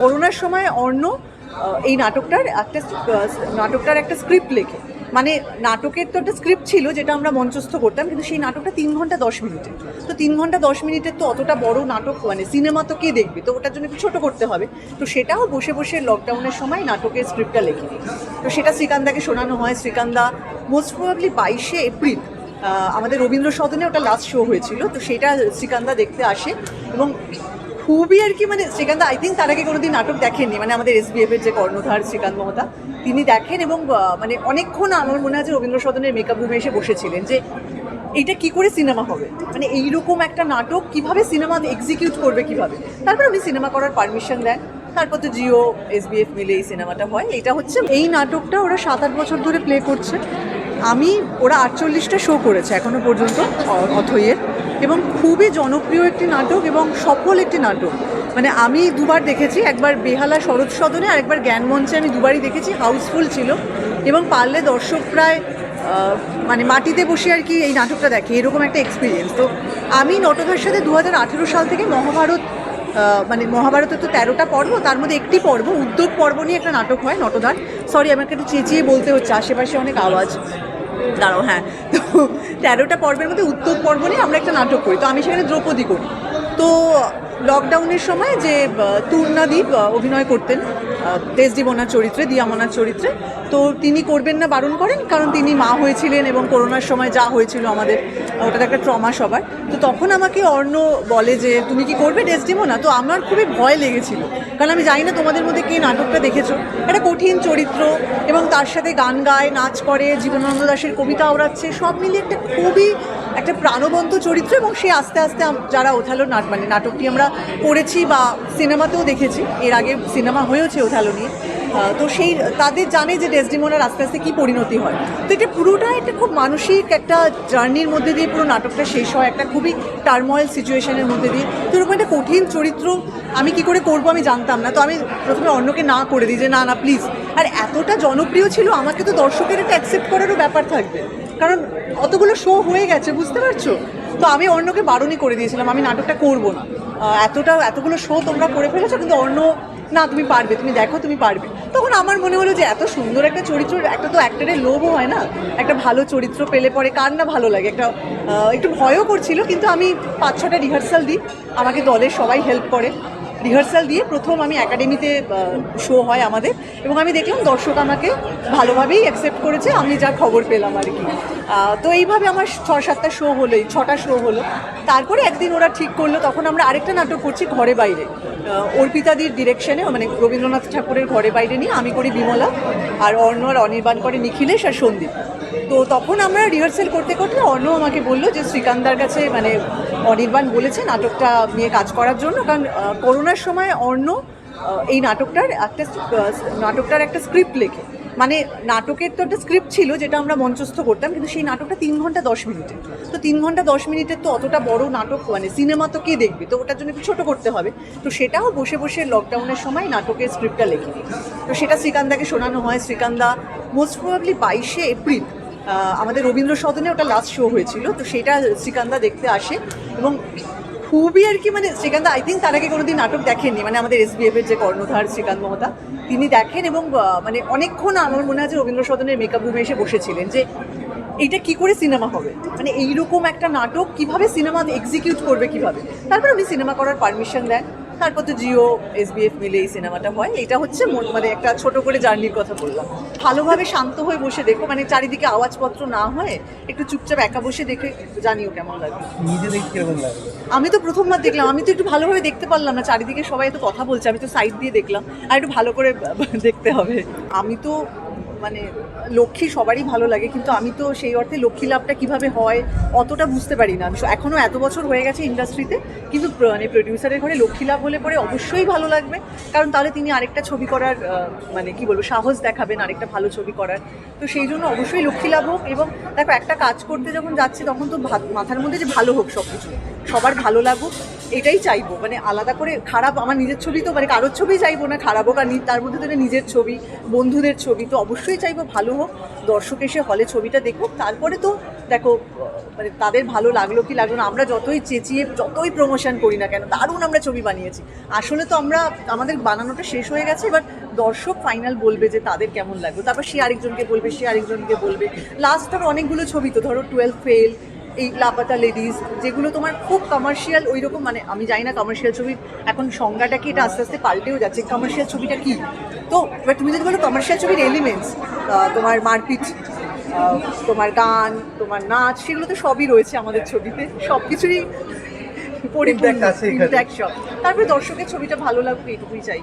করোনার সময় অর্ণ এই নাটকটার একটা নাটকটার একটা স্ক্রিপ্ট লেখে। মানে নাটকের তো একটা স্ক্রিপ্ট ছিল যেটা আমরা মঞ্চস্থ করতাম, কিন্তু সেই নাটকটা তিন ঘণ্টা দশ মিনিটে তো তিন ঘণ্টা দশ মিনিটের তো অতটা বড় নাটক মানে সিনেমা তো কে দেখবে? তো ওটার জন্য একটু ছোটো করতে হবে। তো সেটাও বসে বসে লকডাউনের সময় নাটকের স্ক্রিপ্টটা লেখে। তো সেটা শ্রীকান্দাকে শোনানো হয়। শ্রীকান্দা মোস্ট প্রবাবলি বাইশে এপ্রিল আমাদের রবীন্দ্র সদনে ওটা লাস্ট শো হয়েছিল। তো সেটা শ্রীকান্দা দেখতে আসে এবং খুবই আর কি মানে শ্রীকান্ত আই থিঙ্ক তার আগে কোনোদিন নাটক দেখেননি মানে আমাদের এসবিএফ এর যে কর্ণধার শ্রীকান্ত মহতা, তিনি দেখেন এবং মানে অনেকক্ষণ আমার মনে আছে রবীন্দ্র সদনের মেকআপ রুমে এসে বসেছিলেন যে এইটা কি করে সিনেমা হবে? মানে এইরকম একটা নাটক কীভাবে সিনেমা এক্সিকিউট করবে কীভাবে? তারপর উনি সিনেমা করার পারমিশন দেন, তারপর তো জিও এসবিএফ মিলে এই সিনেমাটা হয়। এটা হচ্ছে, এই নাটকটা ওরা সাত আট বছর ধরে প্লে করছে। আমি, ওরা আটচল্লিশটা শো করেছে এখনও পর্যন্ত অথইয়ের। এবং খুবই জনপ্রিয় একটি নাটক এবং সফল একটি নাটক। মানে আমি দুবার দেখেছি, একবার বেহালা শরৎ সদনে আর একবার জ্ঞান মঞ্চে আমি দুবারই দেখেছি, হাউসফুল ছিল। এবং পারলে দর্শক প্রায় মানে মাটিতে বসে আর কি এই নাটকটা দেখে, এরকম একটা এক্সপিরিয়েন্স তো আমি নটকের সাথে দু হাজার আঠেরো সাল থেকে মহাভারত মানে মহাভারতের তো তেরোটা পর্ব, তার মধ্যে একটি পর্ব, উদ্যোগ পর্ব নিয়ে একটা নাটক হয় নটদার সরি আমাকে একটু চেঁচিয়ে বলতে হচ্ছে, আশেপাশে অনেক আওয়াজ। দাঁড়াও হ্যাঁ। তো তেরোটা পর্বের মধ্যে উত্তর পর্ব নিয়ে আমরা একটা নাটক করি। তো আমি সেখানে দ্রৌপদী করি। তো লকডাউনের সময় যে তূর্ণাদীপ অভিনয় করতেন দেশজীবনার চরিত্রে দিয়ামনার চরিত্রে। তো তিনি করবেন না, বারণ করেন, কারণ তিনি মা হয়েছিলেন এবং করোনার সময় যা হয়েছিল আমাদের, ওটাতে একটা ট্রমা সবার। তো তখন আমাকে অর্ণ বলে যে, তুমি কি করবে ডেসডিমোনা তো আমার খুবই ভয় লেগেছিল। কারণ আমি জানি না তোমাদের মধ্যে কে নাটকটা দেখেছ। একটা কঠিন চরিত্র এবং তার সাথে গান গায়, নাচ করে, জীবনানন্দ দাশের কবিতা ওড়াচ্ছে, সব মিলিয়ে একটা খুবই একটা প্রাণবন্ত চরিত্র এবং সে আস্তে আস্তে যারা ওথালো নাট মানে নাটকটি আমরা করেছি বা সিনেমাতেও দেখেছি, এর আগে সিনেমা হয়েওছে ওথালো নিয়ে। তো সেই, তাদের জানে যে ডেসডিমোনার আস্তে আস্তে কী পরিণতি হয়। তো এটা পুরোটা একটা খুব মানসিক একটা জার্নির মধ্যে দিয়ে পুরো নাটকটা শেষ হয়, একটা খুবই টার্ময়েল সিচুয়েশনের মধ্যে দিয়ে। তো এরকম একটা কঠিন চরিত্র আমি কি করে করব আমি জানতাম না। তো আমি প্রথমে অন্যকে না করে দিই যে, না না প্লিজ আর এতটা জনপ্রিয় ছিল, আমাকে তো দর্শকের একটা অ্যাকসেপ্ট করারও ব্যাপার থাকবে। কারণ অতগুলো শো হয়ে গেছে, বুঝতে পারছ? তো আমি অন্যকে বারণই করে দিয়েছিলাম, আমি নাটকটা করব না। এতটা, এতগুলো শো তোমরা করে ফেলেছো, কিন্তু অন্য না, তুমি পারবে, তুমি দেখো, তুমি পারবে। তখন আমার মনে হলো যে এত সুন্দর একটা চরিত্র, একটা তো অ্যাক্টরের লোভও হয় না, একটা ভালো চরিত্র পেলে পরে কার না ভালো লাগে, একটা একটু ভয়ও করছিল, কিন্তু আমি পাঁচ ছটা রিহার্সাল দিই, আমাকে দলের সবাই হেল্প করে। রিহার্সাল দিয়ে প্রথম আমি একাডেমিতে শো হয় আমাদের। এবং আমি দেখলাম দর্শক আমাকে ভালোভাবেই অ্যাকসেপ্ট করেছে, আমি যা খবর পেলাম আর কি। তো এইভাবে আমার ছ সাতটা শো হলো ছটা শো হলো। তারপরে একদিন ওরা ঠিক করল, তখন আমরা আরেকটা নাটক করছি ঘরে বাইরে। অর্পিতাদির ডিরেকশনে মানে রবীন্দ্রনাথ ঠাকুরের ঘরে বাইরে নিয়ে, আমি করি বিমলা, আর অর্ণ আর অনির্বাণ করে নিখিলেশ আর সন্দীপ। তো তখন আমরা রিহার্সেল করতে করতে অর্ণ আমাকে বলল যে শ্রীকান্তার কাছে মানে অনির্বাণ বলেছে নাটকটা নিয়ে কাজ করার জন্য। কারণ করোনার সময় অর্ণ এই নাটকটার একটা নাটকটার একটা স্ক্রিপ্ট লেখে। মানে নাটকের তো একটা স্ক্রিপ্ট ছিল যেটা আমরা মঞ্চস্থ করতাম, কিন্তু সেই নাটকটা তিন ঘণ্টা দশ মিনিটে। তো তিন ঘণ্টা দশ মিনিটের তো অতটা বড় নাটক মানে সিনেমা তো কে দেখবে? তো ওটার জন্য একটু ছোটো করতে হবে। তো সেটাও বসে বসে লকডাউনের সময় নাটকের স্ক্রিপ্টটা লেখে তো সেটা শ্রীকান্দাকে শোনানো হয়। শ্রীকান্দা মোস্ট প্রবাবলি বাইশে এপ্রিল আমাদের রবীন্দ্র সদনে ওটা লাস্ট শো হয়েছিল, তো সেটা শ্রীকান্দা দেখতে আসে। এবং খুবই আর কি মানে শ্রীকান্ত আই থিঙ্ক তার আগে কোনোদিন নাটক দেখেননি মানে আমাদের এসবিএফ এর যে কর্ণধার শ্রীকান্ত মহতা, তিনি দেখেন এবং মানে অনেকক্ষণ আমার মনে আছে রবীন্দ্র সদনের মেকআপ রুমে এসে বসেছিলেন যে এইটা কি করে সিনেমা হবে? মানে এইরকম একটা নাটক কীভাবে সিনেমা এক্সিকিউট করবে কীভাবে? তারপর উনি সিনেমা করার পারমিশন দেন। তারপর তো জিও এসবিএফ মিলে এই সিনেমাটা হয়। এটা হচ্ছে মানে একটা ছোট করে জার্নির কথা বললাম। ভালোভাবে শান্ত হয়ে বসে দেখো মানে চারিদিকে আওয়াজপত্র না হয় একটু চুপচাপ একা বসে দেখে জানিও কেমন লাগে। নিজে দেখতে কীরকম লাগল আমি তো প্রথমবার দেখলাম আমি তো একটু ভালোভাবে দেখতে পারলাম না চারিদিকে সবাই তো কথা বলছে আমি তো সাইড দিয়ে দেখলাম আর একটু ভালো করে দেখতে হবে। আমি তো মানে লক্ষ্মী সবারই ভালো লাগে, কিন্তু আমি তো সেই অর্থে লক্ষ্মী লাভটা কীভাবে হয় অতটা বুঝতে পারি না। আমি স- এখনও এত বছর হয়ে গেছে ইন্ডাস্ট্রিতে কিন্তু মানে প্রডিউসারের ঘরে লক্ষ্মী লাভ হলে পরে অবশ্যই ভালো লাগবে। কারণ তাহলে তিনি আরেকটা ছবি করার মানে কি বলব, সাহস দেখাবেন আরেকটা ভালো ছবি করার। তো সেই জন্য অবশ্যই লক্ষ্মী লাভ হোক এবং দেখো একটা কাজ করতে যখন যাচ্ছি তখন তো মাথার মধ্যে যে ভালো হোক সব কিছু সবার ভালো লাগুক, এটাই চাইব। মানে আলাদা করে খারাপ, আমার নিজের ছবি তো মানে কারোর ছবি চাইব না, খারাপ হোক আর তার মধ্যে তো নিজের ছবি, বন্ধুদের ছবি। তো অবশ্যই চাইব ভালো হোক, দর্শক এসে হলে ছবিটা দেখুক। তারপরে তো, দেখো মানে তাদের ভালো লাগল কি লাগল না, আমরা যতই চেঁচিয়ে, যতই প্রমোশন করি না কেন, দারুণ আমরা ছবি বানিয়েছি। আসলে তো আমরা, আমাদের বানানোটা শেষ হয়ে গেছে, এবার দর্শক ফাইনাল বলবে যে তাদের কেমন লাগল। তারপর সে আরেকজনকে বলবে, সে আরেকজনকে বলবে। লাস্ট ধরো অনেকগুলো ছবি তো, ধরো টুয়েলভ ফেল এই লাপাতা লেডিস যেগুলো তোমার খুব কমার্শিয়াল ওই রকম মানে আমি জানি না কমার্শিয়াল ছবির এখন সংজ্ঞাটা কি এটা আস্তে আস্তে পাল্টেও যাচ্ছে কমার্শিয়াল ছবিটা কি? তো এবার তুমি যদি বলো কমার্শিয়াল ছবির এলিমেন্টস তোমার মারপিট তোমার গান তোমার নাচ সেগুলো তো সবই রয়েছে আমাদের ছবিতে সব কিছুরই পরিপূর্ণ তারপরে দর্শকের ছবিটা ভালো লাগুক এইটুকুই চাই।